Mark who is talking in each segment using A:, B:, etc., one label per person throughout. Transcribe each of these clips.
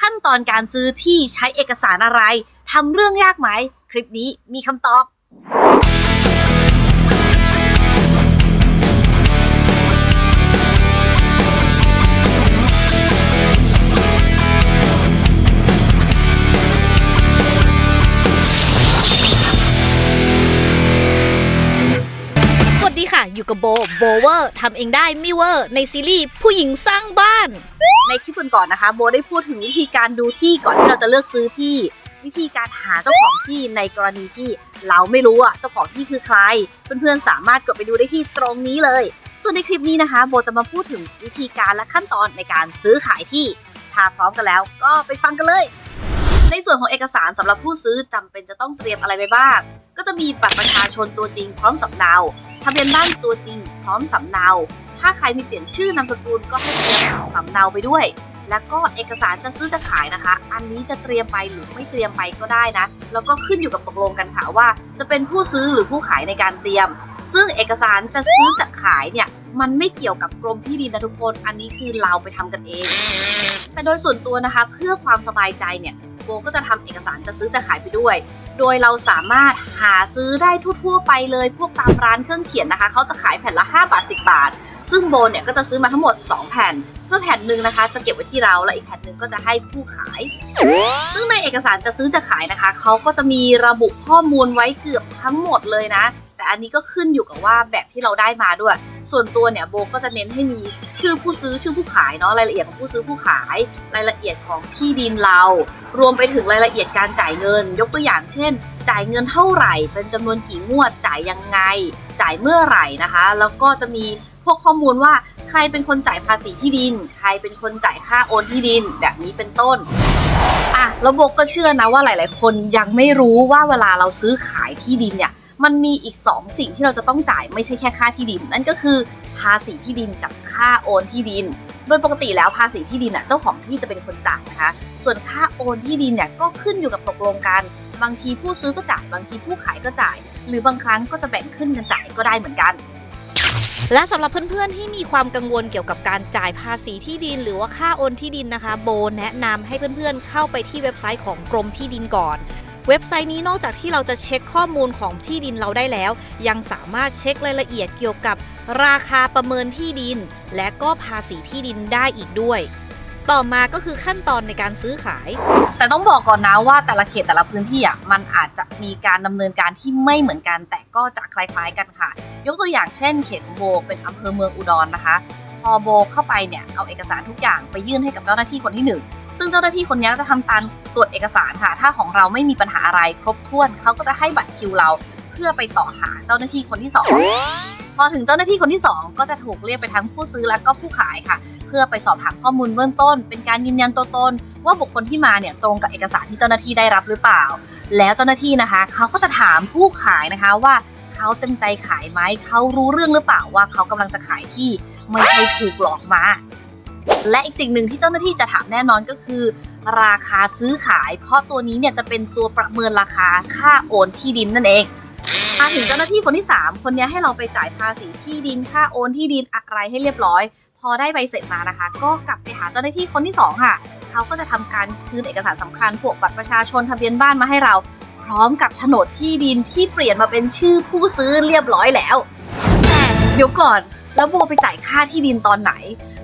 A: ขั้นตอนการซื้อที่ใช้เอกสารอะไรทำเรื่องยากไหม คลิปนี้มีคำตอบ อยู่กับโบ โบเวอร์ทำเองได้ไม่เวอร์ในซีรีส์ผู้หญิงสร้างบ้าน ในคลิปก่อนๆนะคะ โบได้พูดถึงวิธีการดูที่ก่อนที่เราจะเลือกซื้อที่ วิธีการหาเจ้าของที่ในกรณีที่เราไม่รู้อะเจ้าของที่คือใคร เพื่อนๆสามารถกดไปดูได้ที่ตรงนี้เลย ส่วนในคลิปนี้นะคะ โบจะมาพูดถึงวิธีการและขั้นตอนในการซื้อขายที่ถ้าพร้อมกันแล้วก็ไปฟังกันเลย ในส่วนของเอกสารสำหรับผู้ซื้อจำเป็นจะต้องเตรียมอะไรไปบ้าง ก็จะมีบัตรประชาชนตัวจริงพร้อมสำเนาทะเบียนบ้านตัวจริงพร้อมสำเนา ถ้าใครมีเปลี่ยนชื่อนามสกุลก็ให้เตรียมสำเนาไปด้วย แล้วก็เอกสารจะซื้อจะขายนะคะ อันนี้จะเตรียมไปหรือไม่เตรียมไปก็ได้นะ แล้วก็ขึ้นอยู่กับตกลงกันค่ะว่า จะเป็นผู้ซื้อหรือผู้ขายในการเตรียม ซึ่งเอกสารจะซื้อจะขายเนี่ยมันไม่เกี่ยวกับกรมที่ดินนะทุกคน อันนี้คือเราไปทำกันเอง แต่โดยส่วนตัวนะคะ เพื่อความสบายใจเนี่ย โก็จะทำเอกสารจะซื้อจะขายไปด้วย โดยเราสามารถหาซื้อได้ทั่ว ๆ ไปเลย พวกตามร้านเครื่องเขียนนะคะ เขาจะขายแผ่นละ 5 บาท 10 บาท ซึ่งโบเนี่ยก็จะซื้อมาทั้งหมด 2 แผ่น เพื่อแผ่นหนึ่งนะคะ จะเก็บไว้ที่เรา และอีกแผ่นหนึ่งก็จะให้ผู้ขาย ซึ่งในเอกสารจะซื้อจะขายนะคะ เขาก็จะมีระบุข้อมูลไว้เกือบทั้งหมดเลยนะ แต่อันนี้ก็ขึ้นอยู่กับว่าแบบที่เราได้มาด้วย ส่วนตัวเนี่ยโบก็จะเน้นให้มีชื่อผู้ซื้อชื่อผู้ขายเนาะรายละเอียดของผู้ซื้อผู้ขาย รายละเอียดของที่ดินเรา รวมไปถึงรายละเอียดการจ่ายเงิน ยกตัวอย่างเช่น จ่ายเงินเท่าไหร่ เป็นจำนวนกี่งวดจ่ายยังไง จ่ายเมื่อไหร่นะคะ แล้วก็จะมีพวกข้อมูลว่าใครเป็นคนจ่ายภาษีที่ดิน ใครเป็นคนจ่ายค่าโอนที่ดิน แบบนี้เป็นต้นอะแล้วโบก็เชื่อนะว่าหลาย ๆ คนยังไม่รู้ว่าเวลาเราซื้อขายที่ดินเนี่ย มันมีอีก 2 สิ่งที่เราจะต้องจ่ายไม่ใช่แค่ค่าที่ดิน นั่นก็คือภาษีที่ดินกับค่าโอนที่ดิน โดยปกติแล้วภาษีที่ดินอะเจ้าของที่จะเป็นคนจ่ายนะคะ ส่วนค่าโอนที่ดินเนี่ยก็ขึ้นอยู่กับตกลงกันบางทีผู้ซื้อก็จ่ายบางทีผู้ขายก็จ่าย หรือบางครั้งก็จะแบ่งขึ้นกันจ่ายก็ได้เหมือนกัน
B: และสำหรับเพื่อนๆที่มีความกังวลเกี่ยวกับการจ่ายภาษีที่ดิน หรือว่าค่าโอนที่ดินนะคะ โบแนะนำให้เพื่อนๆเข้าไปที่เว็บไซต์ของกรมที่ดินก่อน เว็บไซต์นี้นอกจากที่เราจะเช็คข้อมูลของที่ดินเราได้แล้ว ยังสามารถเช็ครายละเอียดเกี่ยวกับราคาประเมินที่ดิน และก็ภาษีที่ดินได้อีกด้วย ต่อมาก็คือขั้นตอนในการซื้อขาย
A: แต่ต้องบอกก่อนนะว่าแต่ละเขตแต่ละพื้นที่อะมันอาจจะมีการดำเนินการที่ไม่เหมือนกัน แต่ก็จะคล้ายๆกันค่ะ ยกตัวอย่างเช่น เขตองโบเป็นอำเภอเมืองอุดรนะคะ พอโบเข้าไปเนี่ยเอาเอกสารทุกอย่างไปยื่นให้กับเจ้าหน้าที่คนที่หนึ่งซึ่งเจ้าหน้าที่คนนี้จะทำการตรวจเอกสารค่ะ ถ้าของเราไม่มีปัญหาอะไรครบถ้วนเขาก็จะให้บัตรคิวเรา เพื่อไปต่อหาเจ้าหน้าที่คนที่สองพอถึงเจ้าหน้าที่คนที่สองก็จะถูกเรียกไปทั้งผู้ซื้อและก็ผู้ขายค่ะ เพื่อไปสอบถามข้อมูลเบื้องต้น เป็นการยืนยันตัวตน ว่าบุคคลที่มาเนี่ยตรงกับเอกสารที่เจ้าหน้าที่ได้รับหรือเปล่า แล้วเจ้าหน้าที่นะคะเขาก็จะถามผู้ขายนะคะว่าเขาเต็มใจขายไหมเขารู้เรื่องหรือเปล่าว่าเขากำลังจะขายที่ ไม่ใช่ถูกหลอกมา และอีกสิ่งหนึ่งที่เจ้าหน้าที่จะถามแน่นอนก็คือ ราคาซื้อขาย เพราะตัวนี้เนี่ยจะเป็นตัวประเมินราคาค่าโอนที่ดินนั่นเองมาถึงเจ้าหน้าที่คนที่ 3 คนนี้ให้เราไปจ่ายภาษีที่ดินค่าโอนที่ดินอะไรให้เรียบร้อย พอได้ใบเสร็จมานะคะ ก็กลับไปหาเจ้าหน้าที่คนที่สองค่ะ เขาก็จะทำการคืนเอกสารสำคัญพวกบัตรประชาชนทะเบียนบ้านมาให้เรา พร้อมกับโฉนดที่ดินที่เปลี่ยนมาเป็นชื่อผู้ซื้อเรียบร้อยแล้วแต่เดี๋ยวก่อน แล้วโบไปจ่ายค่าที่ดินตอนไหน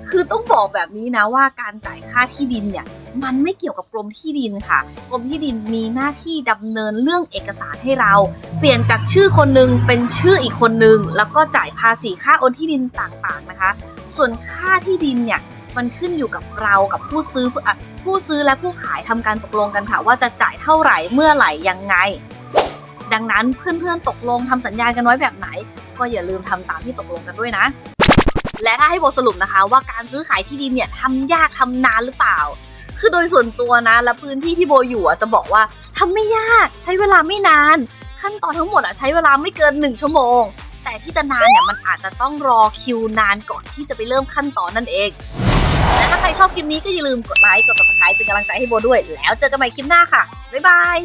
A: คือต้องบอกแบบนี้นะว่าการจ่ายค่าที่ดินเนี่ยมันไม่เกี่ยวกับกรมที่ดินค่ะ กรมที่ดินมีหน้าที่ดำเนินเรื่องเอกสารให้เรา เปลี่ยนจากชื่อคนหนึ่งเป็นชื่ออีกคนหนึ่งแล้วก็จ่ายภาษีค่าโอนที่ดินต่างๆนะคะ ส่วนค่าที่ดินเนี่ยมันขึ้นอยู่กับเรากับผู้ซื้ออะผู้ซื้อและผู้ขายทำการตกลงกันค่ะ ว่าจะจ่ายเท่าไหร่เมื่อไหร่ยังไง ดังนั้นเพื่อนๆตกลงทำสัญญากันไว้แบบไหน ก็อย่าลืมทำตามที่ตกลงกันด้วยนะ และถ้าให้โบสรุปนะคะว่าการซื้อขายที่ดินเนี่ยทำยากทำนานหรือเปล่า คือโดยส่วนตัวนะและพื้นที่ที่โบอยู่จะบอกว่าทำไม่ยากใช้เวลาไม่นาน ขั้นตอนทั้งหมดอะใช้เวลาไม่เกิน 1 ชั่วโมง แต่ที่จะนานเนี่ยมันอาจจะต้องรอคิวนานก่อนที่จะไปเริ่มขั้นตอนนั่นเองและถ้าใครชอบคลิปนี้ก็อย่าลืมกดไลค์ กด subscribe เป็นกำลังใจให้โบด้วย แล้วเจอกันใหม่คลิปหน้าค่ะ บ๊ายบาย